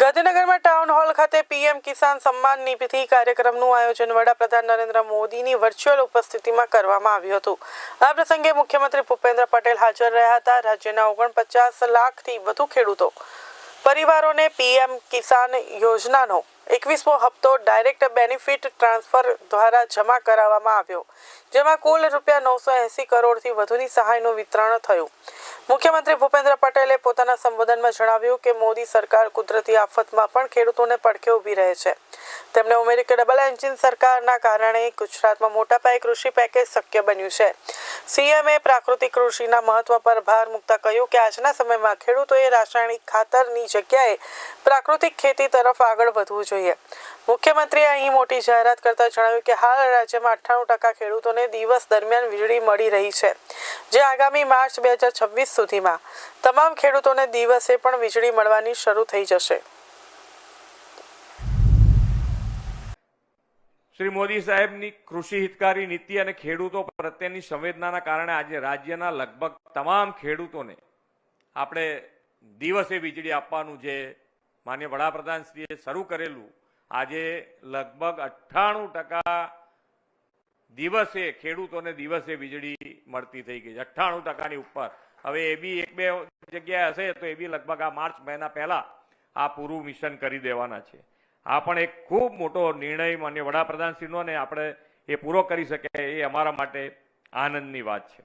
ગાંધીનગરમાં town hall ખાતે PM Kisan Samman Nidhi કાર્યક્રમનું આયોજન વડાપ્રધાન નરેન્દ્ર મોદીની વર્ચ્યુઅલ ઉપસ્થિતિમાં કરવામાં આવ્યું હતું. આ પ્રસંગે મુખ્યમંત્રી ભૂપેન્દ્ર પટેલ હાજર રહ્યા હતા. રાજ્યના ઓગણપચાસ લાખથી વધુ ખેડૂતો, પરિવારોને પીએમ કિસાન યોજનાનો એકવીસમો હપ્તો ડાયરેક્ટ બેનિફિટ ટ્રાન્સફર દ્વારા જમા કરાવવામાં આવ્યો, જેમાં કુલ રૂપિયા નવસો એંસી કરોડથી વધુની સહાયનું વિતરણ થયું. મુખ્યમંત્રી ભૂપેન્દ્ર પટેલે પોતાના સંબોધનમાં જણાવ્યું કે મોદી સરકાર કુદરતી આફતમાં પણ ખેડૂતોને પડખે ઊભી રહે છે. તેમણે ઉમેર્યું કે ડબલ એન્જિન સરકારના કારણે ગુજરાતમાં મોટા પાયે કૃષિ પેકેજ શક્ય બન્યું છે. સીએમએ પ્રાકૃતિક કૃષિના મહત્વ પર ભાર મૂકતા કહ્યું કે આજના સમયમાં ખેડૂતોએ રાસાયણિક ખાતરની જગ્યાએ પ્રાકૃતિક ખેતી તરફ આગળ વધવું જોઈએ. મુખ્યમંત્રીએ અહીં મોટી જાહેરાત કરતા જણાવ્યું કે હાલ રાજ્યમાં અઠ્ઠાણું ટકા ખેડૂતોને દિવસ દરમિયાન વીજળી મળી રહી છે, જે આગામી માર્ચ બે હજાર છવ્વીસ સુધીમાં તમામ ખેડૂતોને દિવસે પણ વીજળી મળવાની શરૂ થઈ જશે. શ્રી મોદી સાહેબની કૃષિ હિતકારી નીતિ અને ખેડૂતો પ્રત્યેની સંવેદનાના કારણે આજે રાજ્યના લગભગ તમામ ખેડૂતોને આપણે દિવસે વીજળી આપવાનું જે માન્ય વડાપ્રધાનશ્રીએ શરૂ કરેલું આજે લગભગ અઠ્ઠાણું ટકા દિવસે ખેડૂતોને દિવસે વીજળી મળતી થઈ ગઈ છે. અઠ્ઠાણું ટકાની ઉપર. હવે એ બી એક બે જગ્યાએ હશે તો એ બી લગભગ આ માર્ચ મહિના પહેલા આ પૂરું મિશન કરી દેવાના છે. આ પણ એક ખૂબ મોટો નિર્ણય માન્ય વડાપ્રધાનશ્રીનો ને આપણે એ પૂરો કરી શકે એ અમારા માટે આનંદની વાત છે.